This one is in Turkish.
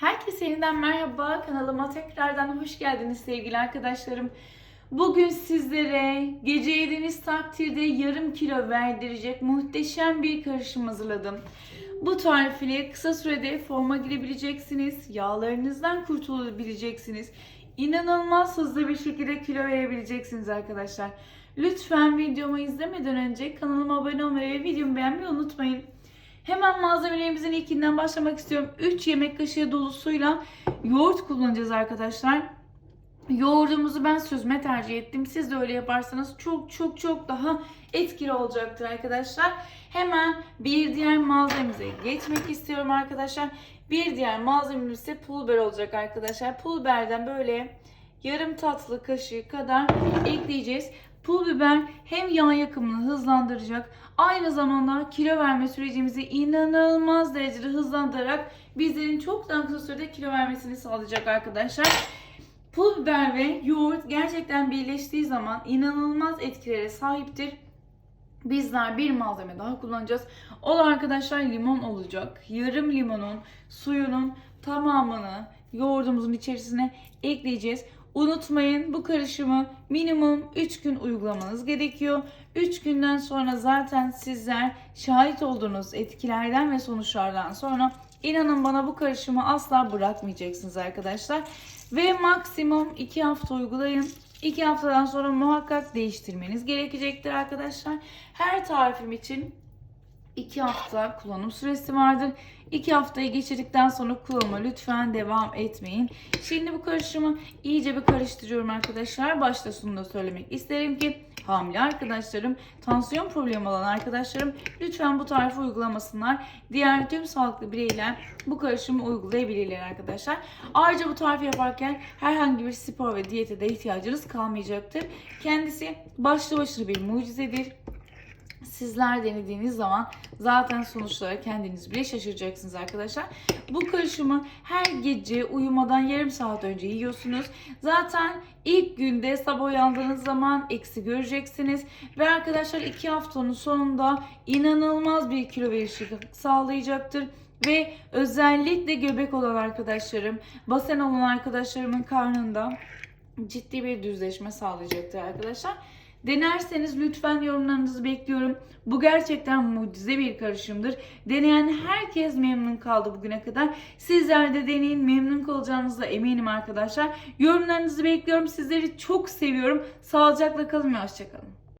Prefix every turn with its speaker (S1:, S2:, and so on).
S1: Herkese yeniden merhaba. Kanalıma tekrardan hoş geldiniz sevgili arkadaşlarım. Bugün sizlere gece yediğiniz takdirde yarım kilo verdirecek muhteşem bir karışım hazırladım. Bu tarif ile kısa sürede forma girebileceksiniz, yağlarınızdan kurtulabileceksiniz. İnanılmaz hızlı bir şekilde kilo verebileceksiniz arkadaşlar. Lütfen videomu izlemeden önce kanalıma abone olmayı ve videomu beğenmeyi unutmayın. Hemen malzemelerimizin ilkinden başlamak istiyorum. 3 yemek kaşığı dolusuyla yoğurt kullanacağız arkadaşlar. Yoğurdumuzu ben süzme tercih ettim. Siz de öyle yaparsanız çok çok çok daha etkili olacaktır arkadaşlar. Hemen bir diğer malzememize geçmek istiyorum arkadaşlar. Bir diğer malzememiz ise pul biber olacak arkadaşlar. Pul biberden böyle yarım tatlı kaşığı kadar ekleyeceğiz. Pul biber hem yağ yakımını hızlandıracak, aynı zamanda kilo verme sürecimizi inanılmaz derecede hızlandırarak bizlerin çok daha kısa sürede kilo vermesini sağlayacak arkadaşlar. Pul biber ve yoğurt gerçekten birleştiği zaman inanılmaz etkilere sahiptir. Bizler bir malzeme daha kullanacağız. O da arkadaşlar limon olacak. Yarım limonun suyunun tamamını yoğurdumuzun içerisine ekleyeceğiz. Unutmayın bu karışımı minimum 3 gün uygulamanız gerekiyor. 3 günden sonra zaten sizler şahit olduğunuz etkilerden ve sonuçlardan sonra inanın bana bu karışımı asla bırakmayacaksınız arkadaşlar. Ve maksimum 2 hafta uygulayın. 2 haftadan sonra muhakkak değiştirmeniz gerekecektir arkadaşlar. Her tarifim için 2 hafta kullanım süresi vardır. 2 haftayı geçirdikten sonra kullanıma lütfen devam etmeyin. Şimdi bu karışımı iyice bir karıştırıyorum arkadaşlar. Başta şunu da söylemek isterim ki hamile arkadaşlarım, tansiyon problemi olan arkadaşlarım lütfen bu tarifi uygulamasınlar. Diğer tüm sağlıklı bireyler bu karışımı uygulayabilirler arkadaşlar. Ayrıca bu tarifi yaparken herhangi bir spor ve diyete de ihtiyacınız kalmayacaktır. Kendisi başlı başına bir mucizedir. Sizler denediğiniz zaman zaten sonuçlara kendiniz bile şaşıracaksınız arkadaşlar. Bu karışımı her gece uyumadan yarım saat önce yiyorsunuz. Zaten ilk günde sabah uyandığınız zaman eksi göreceksiniz. Ve arkadaşlar 2 haftanın sonunda inanılmaz bir kilo verişi sağlayacaktır. Ve özellikle göbek olan arkadaşlarım, basen olan arkadaşlarımın karnında ciddi bir düzleşme sağlayacaktır arkadaşlar. Denerseniz lütfen yorumlarınızı bekliyorum. Bu gerçekten mucize bir karışımdır. Deneyen herkes memnun kaldı bugüne kadar. Sizler de deneyin memnun kalacağınıza eminim arkadaşlar. Yorumlarınızı bekliyorum. Sizleri çok seviyorum. Sağlıcakla kalın ve hoşçakalın.